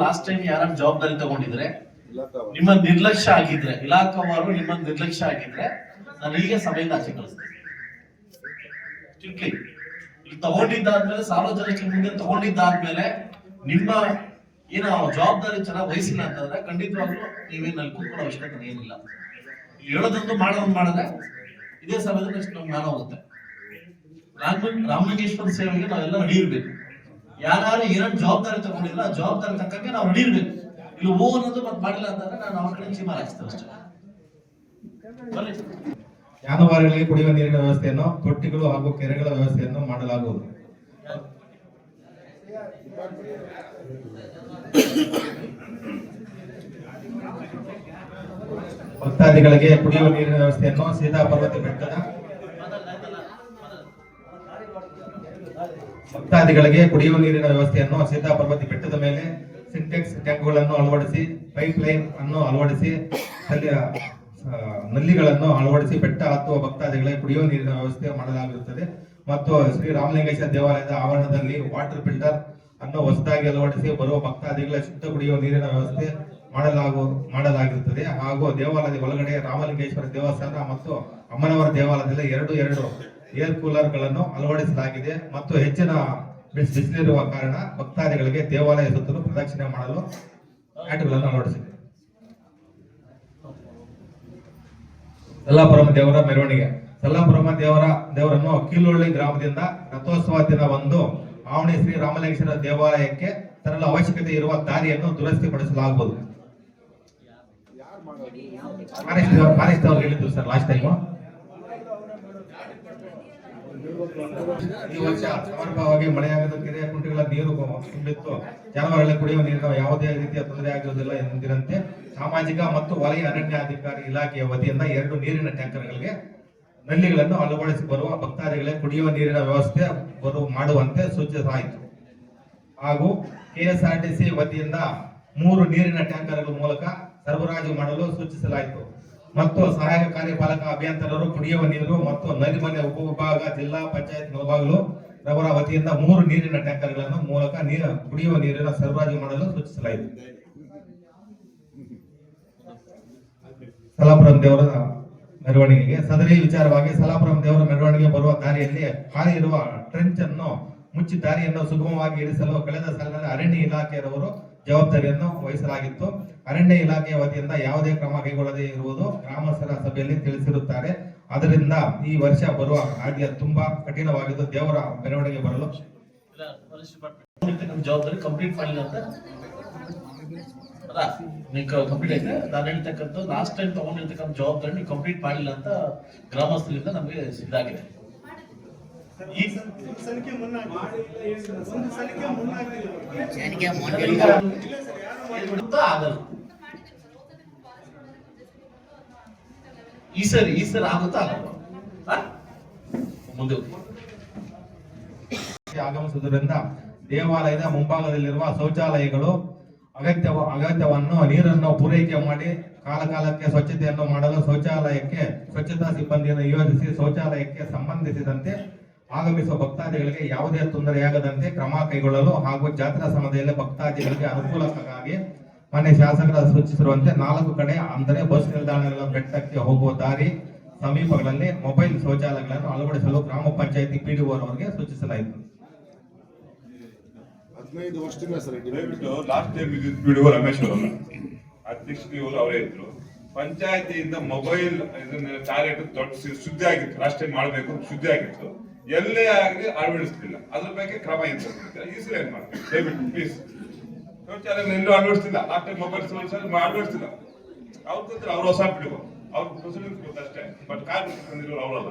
Last time ಯಾರ ಜವಾಬ್ದಾರಿ ತಗೊಂಡಿದ್ರೆ ನಿಮ್ಮ ನಿರ್ಲಕ್ಷ್ಯ ಆಗಿದ್ರೆ ಇಲಾಖಾವಾರು ನಿಮ್ಮ ನಿರ್ಲಕ್ಷ್ಯ ಆಗಿದ್ರೆ ನಾನು ಈಗ ಸಭೆಯಿಂದ ಆಚೆ ಕಳಿಸ್ತೇನೆ. ತಗೊಂಡಿದ್ದಾದ್ಮೇಲೆ ಸಾರ್ವಜನಿಕರ ಮುಂದೆ ತಗೊಂಡಿದ್ದಾದ್ಮೇಲೆ ನಿಮ್ಮ ಏನು ಜವಾಬ್ದಾರಿ ಚೆನ್ನಾಗಿ ವಹಿಸಿಲ್ಲ ಅಂತಂದ್ರೆ ಖಂಡಿತವಾಗ್ಲೂ ನೀವೇನು ಅಲ್ಲಿ ಕೂತ್ಕೊಳ್ಳೋ ಅವಶ್ಯಕತೆ ಏನಿಲ್ಲ. ಹೇಳೋದಂತೂ ಮಾಡೋದ್ ಮಾಡಿದ್ರೆ ಇದೇ ಸಮಯದಲ್ಲಿ ನಮ್ಗೆ ಜ್ಞಾನ ಹೋಗುತ್ತೆ. ರಾಮ ರಾಮಲಿಂಗೇಶ್ವರ ಸೇವೆಗೆ ನಾವೆಲ್ಲ ನಡೀರ್ಬೇಕು ಇರ್ಬೇಕು ಯಾರು ಏನೇನು ಜವಾಬ್ದಾರಿ ತಗೊಂಡಿಲ್ಲ ಜವಾಬ್ದಾರಿ ತಕ್ಕಂಗೆ ನಾವು ರೆಡಿ ಇರ್ಬೇಕು. ಇಲ್ಲಿ ಹೂ ಅನ್ನೋದು ಮತ್ತೆ ಮಾಡಿಲ್ಲ ಅಂತಂದ್ರೆ ನಾನು ಅವ್ರ ಕಡೆ ಜೀವ ಅಷ್ಟೇ. ಜಾನುವಾರುಗಳಿಗೆ ಕುಡಿಯುವ ನೀರಿನ ವ್ಯವಸ್ಥೆಯನ್ನು, ತೊಟ್ಟಿಗಳು ಹಾಗೂ ಕೆರೆಗಳ ವ್ಯವಸ್ಥೆಯನ್ನು ಮಾಡಲಾಗುವುದು. ಭಕ್ತಾದಿಗಳಿಗೆ ಕುಡಿಯುವ ನೀರಿನ ವ್ಯವಸ್ಥೆಯನ್ನು ಸೀತಾ ಪರ್ವತ ಬೆಟ್ಟದ ಭಕ್ತಾದಿಗಳಿಗೆ ಕುಡಿಯುವ ನೀರಿನ ವ್ಯವಸ್ಥೆಯನ್ನು ಸೀತಾ ಪರ್ವತಿ ಬೆಟ್ಟದ ಮೇಲೆ ಸಿಂಟೆಕ್ಸ್ ಟ್ಯಾಂಕ್ಗಳನ್ನು ಅಳವಡಿಸಿ ಪೈಪ್ ಲೈನ್ ಅನ್ನು ಅಳವಡಿಸಿ ನಲ್ಲಿಗಳನ್ನು ಅಳವಡಿಸಿ ಬೆಟ್ಟ ಹತ್ತುವ ಭಕ್ತಾದಿಗಳಿಗೆ ಕುಡಿಯುವ ನೀರಿನ ವ್ಯವಸ್ಥೆ ಮಾಡಲಾಗಿರುತ್ತದೆ. ಮತ್ತು ಶ್ರೀ ರಾಮಲಿಂಗೇಶ್ವರ ದೇವಾಲಯದ ಆವರಣದಲ್ಲಿ ವಾಟರ್ ಫಿಲ್ಟರ್ ಅನ್ನು ಹೊಸದಾಗಿ ಅಳವಡಿಸಿ ಬರುವ ಭಕ್ತಾದಿಗಳ ಶುದ್ಧ ಕುಡಿಯುವ ನೀರಿನ ವ್ಯವಸ್ಥೆ ಮಾಡಲಾಗು, ಮಾಡಲಾಗಿರುತ್ತದೆ. ಹಾಗೂ ದೇವಾಲಯದ ಒಳಗಡೆ ರಾಮಲಿಂಗೇಶ್ವರ ದೇವಸ್ಥಾನ ಮತ್ತು ಅಮ್ಮನವರ ದೇವಾಲಯದಲ್ಲಿ ಎರಡು ಎರಡು ಏರ್ ಕೂಲರ್ಗಳನ್ನು ಅಳವಡಿಸಲಾಗಿದೆ ಮತ್ತು ಹೆಚ್ಚಿನ ಬಿಸ್- ಬಿಸಿಲಿರುವ ಕಾರಣ ಭಕ್ತಾದಿಗಳಿಗೆ ದೇವಾಲಯ ಸುತ್ತಲೂ ಪ್ರದಕ್ಷಿಣೆ ಮಾಡಲು ಮ್ಯಾಟ್ಗಳನ್ನು ಅಳವಡಿಸಿದೆ. ಸಲ್ಲಾಪುರಂ ದೇವರ ಮೆರವಣಿಗೆ. ಸಲ್ಲಾಪುರಮ ದೇವರ ದೇವರನ್ನು ಕೀಲುಳ್ಳಿ ಗ್ರಾಮದಿಂದ ರಥೋತ್ಸವ ದಿನವಂದು ಆವಣಿ ಶ್ರೀ ರಾಮಲಿಂಗೇಶ್ವರ ದೇವಾಲಯಕ್ಕೆ ತರಲು ಅವಶ್ಯಕತೆ ಇರುವ ದಾರಿಯನ್ನು ದುರಸ್ತಿಪಡಿಸಲಾಗುವುದು ಹೇಳಿದ್ರು ಸರ್ ಲಾಸ್ಟ್ ಟೈಮು. ಈ ವರ್ಷ ಸಮರ್ಪಕವಾಗಿ ಮಳೆಯಾಗದ ಕೆರೆಯ ಕುಂಟೆಗಳ ನೀರು ತುಂಬಿತ್ತು. ಜಾನುವಾರುಗಳ ಕುಡಿಯುವ ನೀರಿನ ಯಾವುದೇ ರೀತಿಯ ತೊಂದರೆ ಆಗಿರುವುದಿಲ್ಲ ಎಂದಿರಂತೆ ಸಾಮಾಜಿಕ ಮತ್ತು ವಲಯ ಅರಣ್ಯಾಧಿಕಾರಿ ಇಲಾಖೆಯ ವತಿಯಿಂದ ಎರಡು ನೀರಿನ ಟ್ಯಾಂಕರ್ಗಳಿಗೆ ನಲ್ಲಿಗಳನ್ನು ಅಳವಡಿಸಿ ಬರುವ ಭಕ್ತಾದಿಗಳಿಗೆ ಕುಡಿಯುವ ನೀರಿನ ವ್ಯವಸ್ಥೆ ಬರು ಮಾಡುವಂತೆ ಸೂಚಿಸಲಾಯಿತು. ಹಾಗೂ ಕೆಎಸ್ಆರ್ಟಿಸಿ ವತಿಯಿಂದ ಮೂರು ನೀರಿನ ಟ್ಯಾಂಕರ್ಗಳ ಮೂಲಕ ಸರಬರಾಜು ಮಾಡಲು ಸೂಚಿಸಲಾಯಿತು. ಮತ್ತು ಸಹಾಯಕ ಕಾರ್ಯಪಾಲಕ ಅಭಿಯಂತರರು, ಕುಡಿಯುವ ನೀರು ಮತ್ತು ನೈರ್ಮಲ್ಯ ಉಪವಿಭಾಗ, ಜಿಲ್ಲಾ ಪಂಚಾಯತ್ ಮುಳಬಾಗಿಲು ರವರ ವತಿಯಿಂದ ಮೂರು ನೀರಿನ ಟ್ಯಾಂಕರ್ಗಳನ್ನು ಮೂಲಕ ನೀರು ಕುಡಿಯುವ ನೀರಿನ ಸರಬರಾಜು ಮಾಡಲು ಸೂಚಿಸಲಾಯಿತು. ಸಲಾಪುರಂ ದೇವರ ಮೆರವಣಿಗೆಗೆ ಸದರಿ ವಿಚಾರವಾಗಿ ಸಲಾಪುರಂ ದೇವರ ಮೆರವಣಿಗೆ ಬರುವ ದಾರಿಯಲ್ಲಿ ಖಾಲಿ ಇರುವ ಟ್ರೆಂಚ್ ಅನ್ನು ಮುಚ್ಚಿ ದಾರಿಯನ್ನು ಸುಗಮವಾಗಿ ಇರಿಸಲು ಕಳೆದ ಸಾಲಿನಲ್ಲಿ ಅರಣ್ಯ ಇಲಾಖೆಯವರು ಜವಾಬ್ದಾರಿಯನ್ನು ವಹಿಸಲಾಗಿತ್ತು. ಅರಣ್ಯ ಇಲಾಖೆಯ ವತಿಯಿಂದ ಯಾವುದೇ ಕ್ರಮ ಕೈಗೊಳ್ಳದೇ ಇರುವುದು ಗ್ರಾಮಸ್ಥರ ಸಭೆಯಲ್ಲಿ ತಿಳಿಸಿರುತ್ತಾರೆ. ಅದರಿಂದ ಈ ವರ್ಷ ಬರುವ ಹಾಗೆ ತುಂಬಾ ಕಠಿಣವಾಗಿದ್ದು ದೇವರ ಮೆರವಣಿಗೆ ಬರಲು. ಜವಾಬ್ದಾರಿ ಕಂಪ್ಲೀಟ್ ಮಾಡಿಲ್ಲ ಅಂತ. ನಾನು ಹೇಳ್ತಕ್ಕಂಥ ತಗೊಂಡಿರ್ತಕ್ಕಂಥ ಜವಾಬ್ದಾರಿ ಕಂಪ್ಲೀಟ್ ಮಾಡಿಲ್ಲ ಅಂತ ಗ್ರಾಮಸ್ಥರಿಂದ ನಮಗೆ ಇದಾಗಿದೆ. ಈ ಸಲಿಕೆ ಒಂದು ಸಲಿಕೆ ಈ ಸರಿ ಈ ಸರಿ ಆಗುತ್ತಾ? ಮುಂದೆ. ಆಗಮಿಸುವುದರಿಂದ ದೇವಾಲಯದ ಮುಂಭಾಗದಲ್ಲಿರುವ ಶೌಚಾಲಯಗಳು ಅಗತ್ಯ ಅಗತ್ಯವನ್ನು ನೀರನ್ನು ಪೂರೈಕೆ ಮಾಡಿ ಕಾಲಕಾಲಕ್ಕೆ ಸ್ವಚ್ಛತೆಯನ್ನು ಮಾಡಲು ಶೌಚಾಲಯಕ್ಕೆ ಸ್ವಚ್ಛತಾ ಸಿಬ್ಬಂದಿಯನ್ನು ನಿಯೋಜಿಸಿ ಶೌಚಾಲಯಕ್ಕೆ ಸಂಬಂಧಿಸಿದಂತೆ ಆಗಮಿಸುವ ಭಕ್ತಾದಿಗಳಿಗೆ ಯಾವುದೇ ತೊಂದರೆಯಾಗದಂತೆ ಕ್ರಮ ಕೈಗೊಳ್ಳಲು ಹಾಗೂ ಜಾತ್ರಾ ಸಮಯದಲ್ಲಿ ಭಕ್ತಾದಿಗಳಿಗೆ ಅನುಕೂಲಕ್ಕಾಗಿ ಮನೆ ಶಾಸಕರ ಸೂಚಿಸಿರುವಂತೆ ನಾಲ್ಕು ಕಡೆ ಅಂದರೆ ಬಸ್ ನಿಲ್ದಾಣಗಳ ಬೆಟ್ಟಕ್ಕೆ ಹೋಗುವ ದಾರಿ ಸಮೀಪಗಳಲ್ಲಿ ಮೊಬೈಲ್ ಶೌಚಾಲಯಗಳನ್ನು ಅಳವಡಿಸಲು ಗ್ರಾಮ ಪಂಚಾಯತಿ ಪಿಡಿಒರವರಿಗೆ ಸೂಚಿಸಲಾಯಿತು. ಹದಿನೈದು ವರ್ಷದಿಂದ ಸರ್ ದಯವಿಟ್ಟು ಲಾಸ್ಟ್ ಟೈಮ್ ಅವರೇ ಇದ್ರು. ಪಂಚಾಯತಿಯಿಂದ ಮೊಬೈಲ್ ಇದನ್ನ ಟಾಯ್ಲೆಟ್ ದೊಡ್ಡ ಶುದ್ಧಿ ಆಗಿತ್ತು ಲಾಸ್ಟ್ ಟೈಮ್ ಮಾಡಬೇಕು ಶುದ್ಧಿ ಆಗಿತ್ತು ಎಲ್ಲೇ ಆಗಲಿ ಅಳವಡಿಸ್ತಿಲ್ಲ ಅದ್ರ ಬಗ್ಗೆ ಕ್ರಮ ಏನ್ ಮಾಡ್ತೀವಿ? ಪ್ಲೀಸ್ ಎಲ್ಲೂ ಅಳವಡಿಸ್ತಿಲ್ಲ ಟೈಮ್ ಮೊಬೈಲ್ ಶೌಚಾಲಯ ಅಳವಡಿಸ್ತಿಲ್ಲ ಅವ್ರು ಗೊತ್ತಿಲ್ಲ ಅವ್ರು ಹೊಸ ಬಿಡುವ. ಅವ್ರ ಪ್ರೊಸೀಡಿಂಗ್ಸ್ ಗೊತ್ತಷ್ಟೇ ಬಟ್ ಕಾರ್ಮಿಕ ಅವರಲ್ಲ.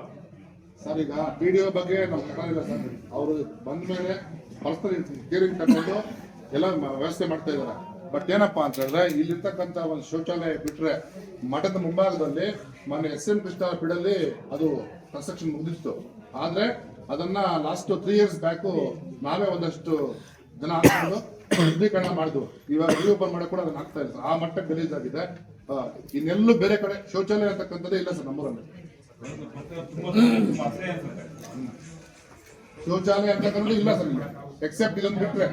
ಸರ್, ಈಗ ಪಿಡಿಒ ಬಗ್ಗೆ ನಾವು ಕಟ್ಟಿಲ್ಲ ಸರ್. ಅವರು ಬಂದ ಮೇಲೆ ಪರ್ಸನಲ್ ಕೇರಿಂಗ್ ತಗೊಂಡು ಎಲ್ಲ ವ್ಯವಸ್ಥೆ ಮಾಡ್ತಾ ಇದ್ದಾರೆ ಬಟ್ ಏನಪ್ಪಾ ಅಂತ ಹೇಳಿದ್ರೆ, ಇಲ್ಲಿರ್ತಕ್ಕಂಥ ಒಂದು ಶೌಚಾಲಯ ಬಿಟ್ರೆ ಮಠದ ಮುಂಭಾಗದಲ್ಲಿ ಮೊನ್ನೆ ಎಸ್ ಎಂ ಕೃಷ್ಣ ಬಿಡಲ್ಲಿ ಅದು ಕನ್ಸ್ಟ್ರಕ್ಷನ್ ಮುಗಿದಿತ್ತು. ಆದ್ರೆ ಅದನ್ನ ಲಾಸ್ಟ್ ತ್ರೀ ಇಯರ್ಸ್ ಬ್ಯಾಕು ನಾವೇ ಒಂದಷ್ಟು ಜನ ಹಾಕೊಂಡು ಶುದ್ಧೀಕರಣ ಮಾಡಿದ್ವು ಇವಾಗ ಓಪನ್ ಮಾಡಕ್ ಕೂಡ ಅದನ್ನ ಆಗ್ತಾ ಇಲ್ಲ ಆ ಮಟ್ಟಕ್ಕೆ ಗಲೀಜ್ ಆಗಿದೆ. ಇನ್ನೆಲ್ಲೂ ಬೇರೆ ಕಡೆ ಶೌಚಾಲಯ ಅಂತಕ್ಕಂಥದ್ದೇ ಇಲ್ಲ ಸರ್ ನಮ್ಮೂರಲ್ಲಿ. ಶೌಚಾಲಯ ಅಂತಕ್ಕಂಥದ್ದು ಇಲ್ಲ ಸರ್ ಎಕ್ಸೆಪ್ಟ್ ಇದೊಂದು ಬಿಟ್ರೆ.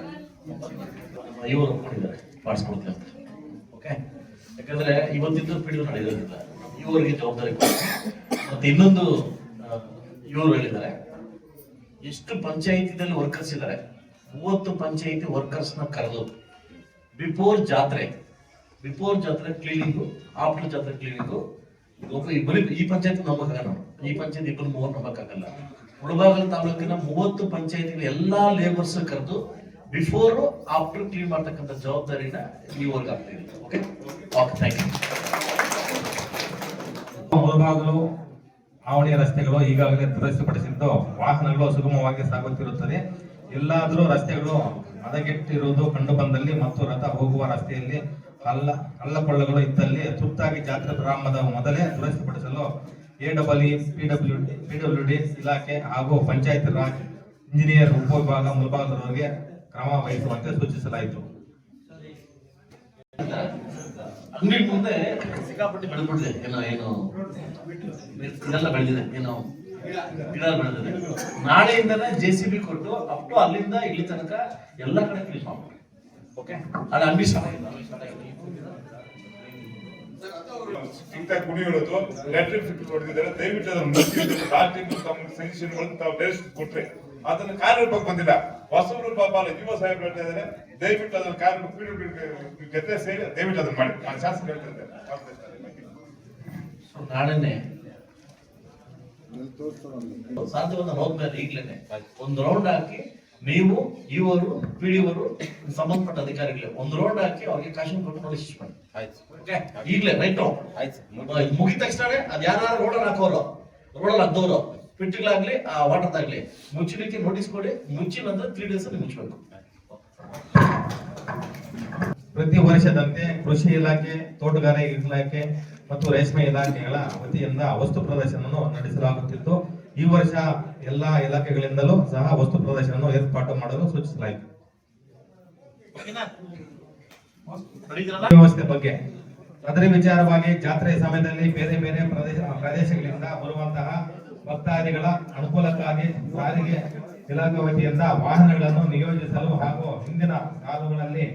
ಓಕೆ ಯಾಕಂದ್ರೆ ಇವತ್ತಿದ್ದು ಪಿಡಿಯು ನಡೆಯೋದಿಲ್ಲ. ಇವರಿಗೆ ಜವಾಬ್ದಾರಿ. ಮತ್ತೆ ಇನ್ನೊಂದು ಇವರು ಹೇಳಿದ್ದಾರೆ. ಎಷ್ಟು ಪಂಚಾಯಿತಿದಲ್ಲಿ ವರ್ಕರ್ಸ್ ಇದ್ದಾರೆ? ಮೂವತ್ತು ಪಂಚಾಯಿತಿ ವರ್ಕರ್ಸ್ನ ಕರೆದು ಬಿಫೋರ್ ಜಾತ್ರೆ ಬಿಫೋರ್ ಜಾತ್ರೆ ಕ್ಲೀನಿಂಗು ಆಫ್ಟರ್ ಜಾತ್ರೆ ಕ್ಲೀನಿಂಗು ಒಬ್ಬ ಇಬ್ಬರು ಈ ಪಂಚಾಯತ್ ನಾವು. ಈ ಪಂಚಾಯತ್ ಇಬ್ಬರು ಮೂವರು ನಂಬಕ್ಕಾಗಲ್ಲ. ಮುಳಬಾಗಲ ತಾಲೂಕಿನ ಮೂವತ್ತು ಪಂಚಾಯತಿಗಳ ಎಲ್ಲಾ ಲೇಬರ್ಸ್ ಕರೆದು ಬಿಫೋರ್ ಆಫ್ಟರ್ ಕ್ಲೀನ್ ಮಾಡ್ತಕ್ಕಂಥ ಜವಾಬ್ದಾರಿನ ಇವ್ರಿಗೆ ಆಗ್ತಿದೆ okay okay thank you Mulbagal Avani ರಸ್ತೆಗಳು ಈಗಾಗಲೇ ದುರಸ್ತಿಪಡಿಸಿದ್ದು ವಾಹನಗಳು ಸುಗಮವಾಗಿ ಸಾಗುತ್ತಿರುತ್ತದೆ. ಎಲ್ಲಾದರೂ ರಸ್ತೆಗಳು ಹದಗೆಟ್ಟಿರುವುದು ಕಂಡು ಬಂದಲ್ಲಿ ಮತ್ತು ರಥ ಹೋಗುವ ರಸ್ತೆಯಲ್ಲಿ ಹಲ್ಲ ಹಳ್ಳಕೊಳ್ಳಗಳು ಇದ್ದಲ್ಲಿ ತುರ್ತಾಗಿ ಜಾತ್ರೆ ಪ್ರಾರಂಭದ ಮೊದಲೇ ದುರಸ್ತಿಪಡಿಸಲು A double E P W D ಇಲಾಖೆ ಹಾಗೂ ಪಂಚಾಯತ್ ರಾಜ್ ಇಂಜಿನಿಯರ್ ಉಪವಿಭಾಗ ಮುಂಭಾಗದವರಿಗೆ ಕ್ರಮ ವಹಿಸುವಂತೆ ಸೂಚಿಸಲಾಯಿತು. ಅಂಗಡಿ ಮುಂದೆ ಸಿಕ್ಕಾಪಟ್ಟೆ ಬೆಳೆದ್ಬಿಟ್ಟಿದೆ. ಏನೋ, ಏನು, ಇದೆಲ್ಲ ಬೆಳೆದಿದೆ. ಏನೋ, ಗಿಡ ಬೆಳೆದಿದೆ. ನಾಳೆಯಿಂದನೇ ಜೆ ಸಿ ಬಿ ಕೊಟ್ಟು ಅಪ್ ಟು ಅಲ್ಲಿಂದ ಇಲ್ಲಿ ತನಕ ಎಲ್ಲ ಕಡೆ ಕ್ಲೀನ್ ಮಾಡ್ಬೇಕು ಓಕೆ ಅದು ದಯವಿಟ್ಟು ಅದನ್ನು ಕೊಟ್ರೆ. ಅದನ್ನ ಕಾರ್ಯರೂಪಕ್ಕೆ ಬಂದಿಲ್ಲ. ಹೊಸ ಪಾಪ ಅಲ್ಲ ಯುವ ಸಾಹೇಬ್ ಹೇಳ್ತಾ ಇದ್ದಾರೆ ದಯವಿಟ್ಟು ಅದನ್ನ ಕಾರ್ಯ ಪೀಳಿಗೆ ಜೊತೆ ಸೇರಿ ದಯವಿಟ್ಟು ಅದನ್ನ ಮಾಡಿ. ನಾನು ಶಾಸಕ ಹೇಳ್ತಾ ಇದ್ದಾರೆ. ಸೊ ನಾಳೆನೆ ಸಾಧ್ಯವಾದ ಹೋದ್ಮೇಲೆ ಈಗ್ಲೇನೆ ಒಂದು ರೌಂಡ್ ಹಾಕಿ ನೀವು ಇವರು ಪಿಡಿಯವರು ಸಂಬಂಧಪಟ್ಟ ಅಧಿಕಾರಿಗಳೇ ಒಂದು ರೌಂಡ್ ಹಾಕಿ ಅವ್ರಿಗೆ ಕಾಶನ್ ಕೊಟ್ಟು ನೋಟಿಸ್ ಮಾಡಿ. ಓಕೆ ಈಗ್ಲೇ ರೈಟ್ ಮುಗಿದ ತಕ್ಷಣ ಅದ್ ಯಾರು ರೋಡಲ್ಲಿ ಹಾಕೋರು? ರೋಡಲ್ಲಿ ಹಾಕ್ದವ್ರು. ಪಿಟ್ಟಿಗಳಾಗ್ಲಿ ಆ ವಾಟರ್ದಾಗ್ಲಿ ಮುಚ್ಚಲಿಕ್ಕೆ ನೋಟಿಸ್ ಕೊಡಿ ಮುಚ್ಚಿ ನಂತರ ತ್ರೀ ಡೇಸ್ ಅಲ್ಲಿ ಮುಚ್ಚಬೇಕು ಪ್ರತಿ ವರ್ಷದಂತೆ ಕೃಷಿ ಇಲಾಖೆ ತೋಟಗಾರಿಕೆ ಇಲಾಖೆ ಮತ್ತು ರೇಷ್ಮೆ ಇಲಾಖೆಗಳ ವತಿಯಿಂದ ವಸ್ತು ಪ್ರದರ್ಶನವನ್ನು ನಡೆಸಲಾಗುತ್ತಿತ್ತು. ಈ ವರ್ಷ ಎಲ್ಲಾ ಇಲಾಖೆಗಳಿಂದಲೂ ಸಹ ವಸ್ತು ಪ್ರದರ್ಶನವನ್ನು ಏರ್ಪಾಟು ಮಾಡಲು ಸೂಚಿಸಲಾಯಿತು. ವ್ಯವಸ್ಥೆ ಬಗ್ಗೆ. ಅದರ ವಿಚಾರವಾಗಿ ಜಾತ್ರೆ ಸಮಯದಲ್ಲಿ ಬೇರೆ ಬೇರೆ ಪ್ರದೇಶ ಪ್ರದೇಶಗಳಿಂದ ಬರುವಂತಹ ಭಕ್ತಾದಿಗಳ ಅನುಕೂಲಕ್ಕಾಗಿ ಸಾರಿಗೆ ಇಲಾಖೆ ವತಿಯಿಂದ ವಾಹನಗಳನ್ನು ನಿಯೋಜಿಸಲು ಹಾಗೂ ಹಿಂದಿನ ಕಾಲುಗಳಲ್ಲಿ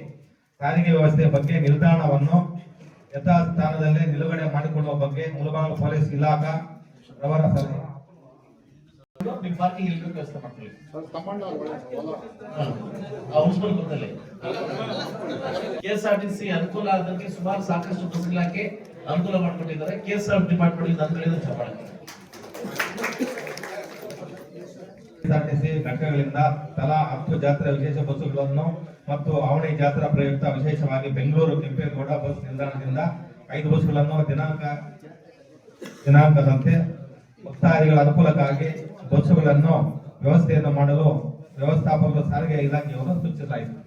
ಸಾರಿಗೆ ವ್ಯವಸ್ಥೆ ಬಗ್ಗೆ ನಿಲ್ದಾಣವನ್ನು ಯಥಾಸ್ಥಾನದಲ್ಲಿ ನಿಲುಗಡೆ ಮಾಡಿಕೊಳ್ಳುವ ಬಗ್ಗೆ ಮುಳಬಾಗಿಲು ಪೊಲೀಸ್ ಇಲಾಖಾ ರವರ ಸಲಹೆ. ಆರ್ ಅನುಕೂಲ ಆದಂತೆ ಸುಮಾರು ಸಾಕಷ್ಟು ಬಸ್ ಇಲಾಖೆ ಅನುಕೂಲ ಮಾಡಿಕೊಟ್ಟಿದ್ದಾರೆ. ಕೆ ಆರ್ ಡಿಪಾರ್ಟ್ಮೆಂಟ್ ನನ್ನ ಕಡೆಯಿಂದ ಘಟಕಗಳಿಂದ ತಲಾ ಹತ್ತು ಜಾತ್ರಾ ವಿಶೇಷ ಬಸ್ಸುಗಳನ್ನು ಮತ್ತು ಅವಣಿ ಜಾತ್ರಾ ಪ್ರಯುಕ್ತ ವಿಶೇಷವಾಗಿ ಬೆಂಗಳೂರು ಕೆಂಪೇಗೌಡ ಬಸ್ ನಿಲ್ದಾಣದಿಂದ ಐದು ಬಸ್ಸುಗಳನ್ನು ದಿನಾಂಕ ದಿನಾಂಕದಂತೆ ಭಕ್ತಾದಿಗಳ ಅನುಕೂಲಕ್ಕಾಗಿ ಬಸ್ಸುಗಳನ್ನು ವ್ಯವಸ್ಥೆಯನ್ನು ಮಾಡಲು ವ್ಯವಸ್ಥಾಪಕರು ಸಾರಿಗೆ ಇಲಾಖೆಯವರು ಸೂಚಿಸಲಾಯಿತು.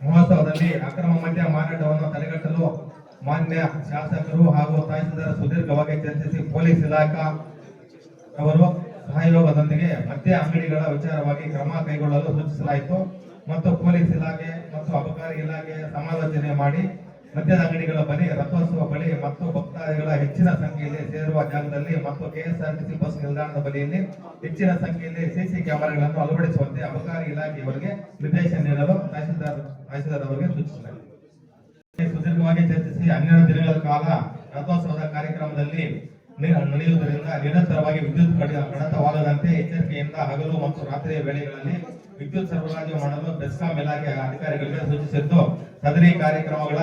ಮಹೋತ್ಸವದಲ್ಲಿ ಅಕ್ರಮ ಮದ್ಯ ಮಾರಾಟವನ್ನು ತಡೆಗಟ್ಟಲು ಮಾನ್ಯ ಶಾಸಕರು ಹಾಗೂ ತಹಸೀಲ್ದಾರ್ ಸುದೀರ್ಘವಾಗಿ ಚರ್ಚಿಸಿ ಪೊಲೀಸ್ ಇಲಾಖಾ ಅವರು ಸಹಯೋಗದೊಂದಿಗೆ ಮದ್ಯ ಅಂಗಡಿಗಳ ವಿಚಾರವಾಗಿ ಕ್ರಮ ಕೈಗೊಳ್ಳಲು ಸೂಚಿಸಲಾಯಿತು. ಮತ್ತು ಪೊಲೀಸ್ ಇಲಾಖೆ ಮತ್ತು ಅಬಕಾರಿ ಇಲಾಖೆ ಸಮಾಲೋಚನೆ ಮಾಡಿ ಮದ್ಯದ ಅಂಗಡಿಗಳ ಬಳಿ ರಥೋತ್ಸವ ಬಳಿ ಮತ್ತು ಭಕ್ತಾದಿಗಳ ಹೆಚ್ಚಿನ ಸಂಖ್ಯೆಯಲ್ಲಿ ಸೇರುವ ಜಾಗದಲ್ಲಿ ಮತ್ತು ಕೆಎಸ್ಆರ್ಟಿಸಿ ಬಸ್ ನಿಲ್ದಾಣದ ಬಳಿಯಲ್ಲಿ ಹೆಚ್ಚಿನ ಸಂಖ್ಯೆಯಲ್ಲಿ ಸಿಸಿ ಕ್ಯಾಮೆರಾಗಳನ್ನು ಅಳವಡಿಸುವಂತೆ ಅಬಕಾರಿ ಇಲಾಖೆಯವರಿಗೆ ನಿರ್ದೇಶನ ನೀಡಲು ತಹಸೀಲ್ದಾರ್ ತಹಸೀಲ್ದಾರ್ ಅವರಿಗೆ ಸೂಚಿಸಲಾಯಿತು ಸುದೀರ್ಘವಾಗಿ ಚರ್ಚಿಸಿ ಹನ್ನೆರಡು ದಿನಗಳ ಕಾಲ ರಥೋತ್ಸವದ ಕಾರ್ಯಕ್ರಮದಲ್ಲಿ ನಡೆಯುವುದರಿಂದ ನಿರಂತರವಾಗಿ ವಿದ್ಯುತ್ ಕಡಿ- ಕಡಿತವಾಗದಂತೆ ಎಚ್ಚರಿಕೆಯಿಂದ ಹಗಲು ಮತ್ತು ರಾತ್ರಿಯ ವೇಳೆಗಳಲ್ಲಿ ವಿದ್ಯುತ್ ಸರಬರಾಜು ಮಾಡಲು ಬೆಸ್ಕಾಂ ಇಲಾಖೆ ಅಧಿಕಾರಿಗಳಿಗೆ ಸೂಚಿಸಿದ್ದು, ಸದರಿ ಕಾರ್ಯಕ್ರಮಗಳ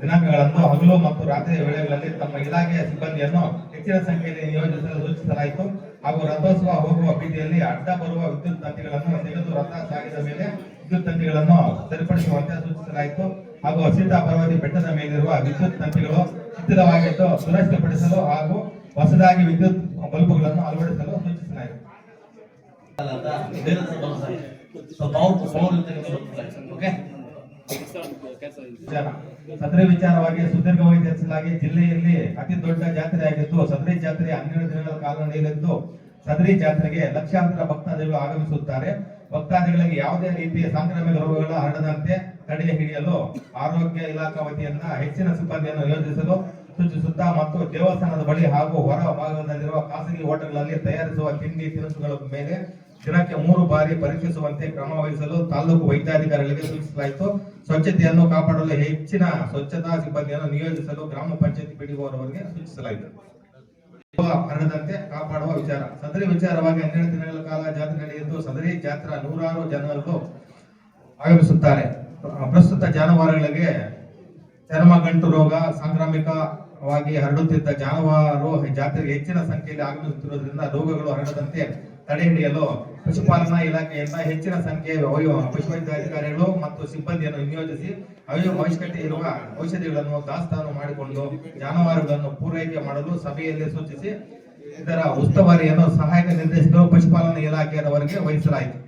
ದಿನಾಂಕಗಳನ್ನು ಹಗಲು ಮತ್ತು ರಾತ್ರಿಯ ವೇಳೆಗಳಲ್ಲಿ ತಮ್ಮ ಇಲಾಖೆಯ ಸಿಬ್ಬಂದಿಯನ್ನು ಹೆಚ್ಚಿನ ಸಂಖ್ಯೆಯಲ್ಲಿ ನಿಯೋಜಿಸಲು ಸೂಚಿಸಲಾಯಿತು. ಹಾಗೂ ರಥೋತ್ಸವ ಹೋಗುವ ಬೀದಿಯಲ್ಲಿ ಅಡ್ಡ ಬರುವ ವಿದ್ಯುತ್ ತಂತಿಗಳನ್ನು ತೆಗೆದು ರಥ ಸಾಗಿದ ಮೇಲೆ ವಿದ್ಯುತ್ ತಂತಿಗಳನ್ನು ಸರಿಪಡಿಸುವಂತೆ ಸೂಚಿಸಲಾಯಿತು. ಹಾಗೂ ಸೀತಾ ಪರ್ವತಿ ಬೆಟ್ಟದ ಮೇಲಿರುವ ವಿದ್ಯುತ್ ತಂತಿಗಳು ಶಿಥಿಲವಾಗಿದ್ದು, ಸುರಕ್ಷಿತಪಡಿಸಲು ಹಾಗೂ ಹೊಸದಾಗಿ ವಿದ್ಯುತ್ ಬಲ್ಬುಗಳನ್ನು ಅಳವಡಿಸಲು ಸೂಚಿಸಲಾಗಿದೆ. ಸದರಿ ವಿಚಾರವಾಗಿ ಸುದೀರ್ಘವಾಗಿ ಚರ್ಚಿಸಲಾಗಿ ಜಿಲ್ಲೆಯಲ್ಲಿ ಅತಿ ದೊಡ್ಡ ಜಾತ್ರೆಯಾಗಿದ್ದು ಸದರಿ ಜಾತ್ರೆ ಹನ್ನೆರಡು ದಿನಗಳ ಕಾಲ ನಡೆಯಲಿದ್ದು ಸದರಿ ಜಾತ್ರೆಗೆ ಲಕ್ಷಾಂತರ ಭಕ್ತಾದಿಗಳು ಆಗಮಿಸುತ್ತಾರೆ. ಭಕ್ತಾದಿಗಳಿಗೆ ಯಾವುದೇ ರೀತಿಯ ಸಾಂಕ್ರಾಮಿಕ ರೋಗಗಳು ಹರಡದಂತೆ ತಡೆ ಹಿಡಿಯಲು ಆರೋಗ್ಯ ಇಲಾಖಾ ವತಿಯಿಂದ ಹೆಚ್ಚಿನ ಸಿಬ್ಬಂದಿಯನ್ನು ನಿಯೋಜಿಸಲು ಸೂಚಿಸುತ್ತಾ ಮತ್ತು ದೇವಸ್ಥಾನದ ಬಳಿ ಹಾಗೂ ಹೊರ ಭಾಗದಲ್ಲಿರುವ ಖಾಸಗಿ ಹೋಟೆಲ್ಗಳಲ್ಲಿ ತಯಾರಿಸುವ ತಿಂಡಿ ತಿನಿಸುಗಳ ಮೇಲೆ ದಿನಕ್ಕೆ ಮೂರು ಬಾರಿ ಪರೀಕ್ಷಿಸುವಂತೆ ಕ್ರಮ ವಹಿಸಲು ತಾಲೂಕು ವೈದ್ಯಾಧಿಕಾರಿಗಳಿಗೆ ಸೂಚಿಸಲಾಯಿತು. ಸ್ವಚ್ಛತೆಯನ್ನು ಕಾಪಾಡಲು ಹೆಚ್ಚಿನ ಸ್ವಚ್ಛತಾ ಸಿಬ್ಬಂದಿಯನ್ನು ನಿಯೋಜಿಸಲು ಗ್ರಾಮ ಪಂಚಾಯತಿ ಪಿಡಿಒ ಅವರಿಗೆ ಸೂಚಿಸಲಾಯಿತು. ಹರಡದಂತೆ ಕಾಪಾಡುವ ವಿಚಾರ. ಸದರಿ ವಿಚಾರವಾಗಿ ಹನ್ನೆರಡು ದಿನಗಳ ಕಾಲ ಜಾತ್ರೆ ನಡೆಯಿತು. ಸದರಿ ಜಾತ್ರಾ ನೂರಾರು ಜನರು ಆಗಮಿಸುತ್ತಾರೆ. ಪ್ರಸ್ತುತ ಜಾನುವಾರುಗಳಿಗೆ ಚರ್ಮ ಗಂಟು ರೋಗ ಸಾಂಕ್ರಾಮಿಕವಾಗಿ ಹರಡುತ್ತಿದ್ದ ಜಾನುವಾರು ಜಾತ್ರೆಗೆ ಹೆಚ್ಚಿನ ಸಂಖ್ಯೆಯಲ್ಲಿ ಆಗಮಿಸುತ್ತಿರುವುದರಿಂದ ರೋಗಗಳು ಹರಡದಂತೆ ತಡೆ ಹಿಡಿಯಲು ಪಶುಪಾಲನಾ ಇಲಾಖೆಯಿಂದ ಹೆಚ್ಚಿನ ಸಂಖ್ಯೆಯ ಪಶುವೈದ್ಯಾಧಿಕಾರಿಗಳು ಮತ್ತು ಸಿಬ್ಬಂದಿಯನ್ನು ನಿಯೋಜಿಸಿ ಅವಶ್ಯಕತೆ ಇರುವ ಔಷಧಿಗಳನ್ನು ದಾಸ್ತಾನು ಮಾಡಿಕೊಂಡು ಜಾನುವಾರುಗಳನ್ನು ಪೂರೈಕೆ ಮಾಡಲು ಸಭೆಯಲ್ಲಿ ಸೂಚಿಸಿ ಇದರ ಉಸ್ತುವಾರಿಯನ್ನು ಸಹಾಯಕ ನಿರ್ದೇಶಕರು ಪಶುಪಾಲನಾ ಇಲಾಖೆಯವರಿಗೆ ವಹಿಸಲಾಯಿತು.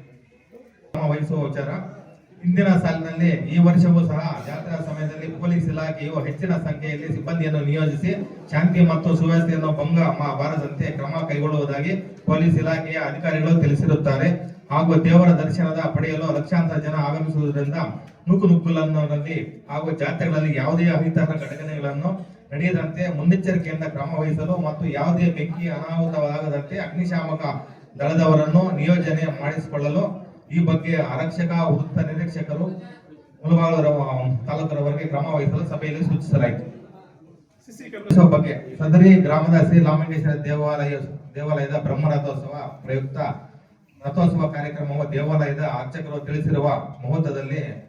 ವಹಿಸುವ ವಿಚಾರ. ಹಿಂದಿನ ಸಾಲಿನಲ್ಲಿ ಈ ವರ್ಷವೂ ಸಹ ಜಾತ್ರಾ ಸಮಯದಲ್ಲಿ ಪೊಲೀಸ್ ಇಲಾಖೆಯು ಹೆಚ್ಚಿನ ಸಂಖ್ಯೆಯಲ್ಲಿ ಸಿಬ್ಬಂದಿಯನ್ನು ನಿಯೋಜಿಸಿ ಶಾಂತಿ ಮತ್ತು ಸುವ್ಯವಸ್ಥೆಯನ್ನು ಭಂಗ ಬಾರದಂತೆ ಕ್ರಮ ಕೈಗೊಳ್ಳುವುದಾಗಿ ಪೊಲೀಸ್ ಇಲಾಖೆಯ ಅಧಿಕಾರಿಗಳು ತಿಳಿಸಿರುತ್ತಾರೆ. ಹಾಗೂ ದೇವರ ದರ್ಶನದ ಪಡೆಯಲು ಲಕ್ಷಾಂತರ ಜನ ಆಗಮಿಸುವುದರಿಂದ ನೂಕು ನುಗ್ಗುಲನ್ನಲ್ಲಿ ಹಾಗೂ ಜಾತ್ರೆಗಳಲ್ಲಿ ಯಾವುದೇ ಅಹಿತಕರ ಘಟನೆಗಳನ್ನು ನಡೆಯದಂತೆ ಮುನ್ನೆಚ್ಚರಿಕೆಯಿಂದ ಕ್ರಮ ವಹಿಸಲು ಮತ್ತು ಯಾವುದೇ ಬೆಂಕಿ ಅನಾಹುತವಾಗದಂತೆ ಅಗ್ನಿಶಾಮಕ ದಳದವರನ್ನು ನಿಯೋಜನೆ ಮಾಡಿಸಿಕೊಳ್ಳಲು ಈ ಬಗ್ಗೆ ಆರಕ್ಷಕ ವೃತ್ತ ನಿರೀಕ್ಷಕರು ಮುಳಬಾಳು ತಾಲೂಕರವರೆಗೆ ಕ್ರಮ ವಹಿಸಲು ಸಭೆಯಲ್ಲಿ ಸೂಚಿಸಲಾಯಿತು. ಬಗ್ಗೆ ಸದರಿ ಗ್ರಾಮದ ಶ್ರೀ ರಾಮಲಿಂಗೇಶ್ವರ ದೇವಾಲಯ ದೇವಾಲಯದ ಬ್ರಹ್ಮ ರಥೋತ್ಸವ ಪ್ರಯುಕ್ತ ರಥೋತ್ಸವ ಕಾರ್ಯಕ್ರಮವು ದೇವಾಲಯದ ಅರ್ಚಕರು ತಿಳಿಸಿರುವ ಮುಹೂರ್ತದಲ್ಲಿ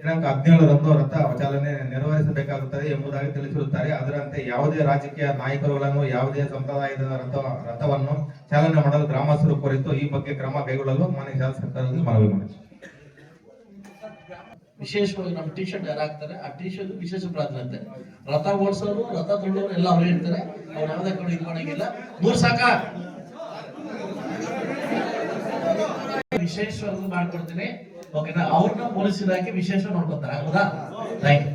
ದಿನಾಂಕ ಹದಿನೇಳರಂದು ರಥ ಚಾಲನೆ ನೆರವೇರಿಸಬೇಕಾಗುತ್ತದೆ ಎಂಬುದಾಗಿ ತಿಳಿಸಿರುತ್ತಾರೆ. ಅದರಂತೆ ಯಾವುದೇ ರಾಜಕೀಯ ನಾಯಕರುಗಳನ್ನು, ಯಾವುದೇ ಸಂಪ್ರದಾಯದ ರಥ ರಥವನ್ನು ಚಾಲನೆ ಮಾಡಲು ಗ್ರಾಮಸ್ಥರು ಕುರಿತು ಈ ಬಗ್ಗೆ ಕ್ರಮ ಕೈಗೊಳ್ಳಲು ಮಾನ್ಯ ಶಾಸಕರಲ್ಲಿ ಮನವಿ ವಿಶೇಷವಾಗಿ ನಮ್ಮ ಟಿ ಶರ್ಟ್ ಯಾರು ಹಾಕ್ತಾರೆ ಆ ಟಿ ಶರ್ಟ್ ವಿಶೇಷ ಪ್ರಾರ್ಥನೆ ರಥ ಓಡಿಸೋರು, ರಥ ತುಳ್ಳೋರು ಎಲ್ಲ ಅವರೇ ಹೇಳ್ತಾರೆ. ಅವ್ರು ಯಾವುದೇ ಕಡೆ ಇದು ಮಾಡಂಗಿಲ್ಲ. ಮೂರ್ ಸಾಕ? ವಿಶೇಷವಾಗಿ ಮಾಡ್ಕೊಡ್ತೀನಿ. ಓಕೆನಾ ಅವ್ರನ್ನ ಪೊಲೀಸ್ ಇಲಾಖೆ ವಿಶೇಷ ನೋಡ್ಕೊತಾರೆ ಹೌದಾ? ಥ್ಯಾಂಕ್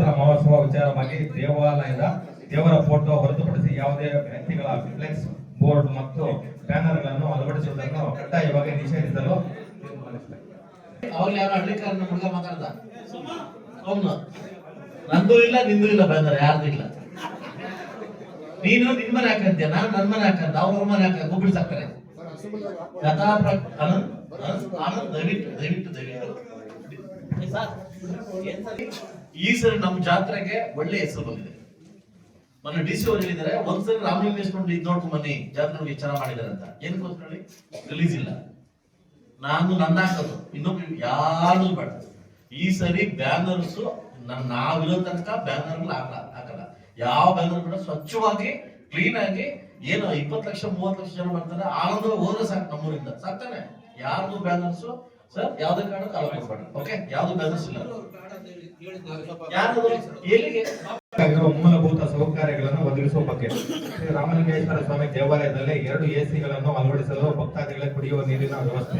ಯು ಮಹೋತ್ಸವ ವಿಚಾರವಾಗಿ ದೇವಾಲಯದ ದೇವರ ಫೋಟೋ ಹೊರತುಪಡಿಸಿ ಯಾವುದೇ ವ್ಯಕ್ತಿಗಳ ಫ್ಲೆಕ್ಸ್ ಬೋರ್ಡ್ ಮತ್ತು ಬ್ಯಾನರ್ಗಳನ್ನು ಅಳವಡಿಸುವುದನ್ನು ಕಡ್ಡಾಯವಾಗಿ ನಿಷೇಧಿಸಲು ಅವಾಗ ಯಾರು ಹಳ್ಳಿಕಾರನ ಹುಡುಗ ಮಾತಾಡ್ದ? ನಂದು ಇಲ್ಲ ನಿಂದು ಇಲ್ಲ ಬ್ಯಾನರ್ ಯಾರ್ದು ಇಲ್ಲ? ನೀನು ನಿನ್ ಮನೆ ಹಾಕಂತೀಯ ನಾನು ನನ್ ಮನೆ ಹಾಕಂತ ಅವ್ರ ಮನೆ ಹಾಕ ಗುಬ್ಬಿಡ್ಸಾಕ್ತಾರೆ ಸಾಕ್ತಾರೆ ಆನಂದ್ ಆನಂದ್ ದಯವಿಟ್ಟು ದಯವಿಟ್ಟು. ದಯವಿಟ್ಟು ಈ ಸರಿ ನಮ್ಮ ಜಾತ್ರೆಗೆ ಒಳ್ಳೆ ಹೆಸರು ಬಂದಿದೆ. ಮೊನ್ನೆ ಡಿ ಸಿ ಅವ್ರು ಹೇಳಿದ್ದಾರೆ ಒಂದ್ಸರಿ ರಾಮಲಿಂಗೇಶ್ವರ ಇದ್ ನೋಡ್ಕೊಂಡ್ ಬನ್ನಿ ಜಾತ್ರೆ ವಿಚಾರ ಮಾಡಿದಾರೆ ಅಂತ. ಏನಕ್ಕೋಸ್ಕರ ಹೇಳಿ? ರಿಲೀಸ್ ಇಲ್ಲ. ನಾನು ನನ್ನ ಹಾಕೋದು ಇನ್ನೊಬ್ರು ಯಾರು ಬೇಡ. ಈ ಸರಿ ಬ್ಯಾನರ್ಸ್ ನಾವಿರೋ ತನಕ ಬ್ಯಾನರ್ ಹಾಕಲ್ಲ ಹಾಕಲ್ಲ. ಯಾವ ಬ್ಯಾನರ್ ಕೂಡ ಸ್ವಚ್ಛವಾಗಿ ಕ್ಲೀನ್ ಆಗಿ ಏನು ಇಪ್ಪತ್ತು ಲಕ್ಷ, ಮೂವತ್ತು ಲಕ್ಷ ಜನ ಬರ್ತಾರೆ ಆನಂದ ಹೋದ್ರೆ ಸಾಕು ನಮ್ಮೂರಿಂದ. ಸಾಕ್ತಾನೆ ಯಾರ್ದು ಬ್ಯಾಲೆನ್ಸ್ ಸರ್ ಯಾವ್ದು ಕೊಡ್ಬೇಡ ಓಕೆ ಯಾವ್ದು ಬ್ಯಾಲೆನ್ಸ್ ಇಲ್ಲ. ಮೂಲಭೂತ ಸೌಕರ್ಯಗಳನ್ನು ಒದಗಿಸುವ ಬಗ್ಗೆ. ಶ್ರೀ ರಾಮಲಿಂಗೇಶ್ವರ ಸ್ವಾಮಿ ದೇವಾಲಯದಲ್ಲಿ ಎರಡು ಎಸಿಗಳನ್ನು ಅಳವಡಿಸಲು ಭಕ್ತಾದಿಗಳ ಕುಡಿಯುವ ನೀರಿನ ವ್ಯವಸ್ಥೆ.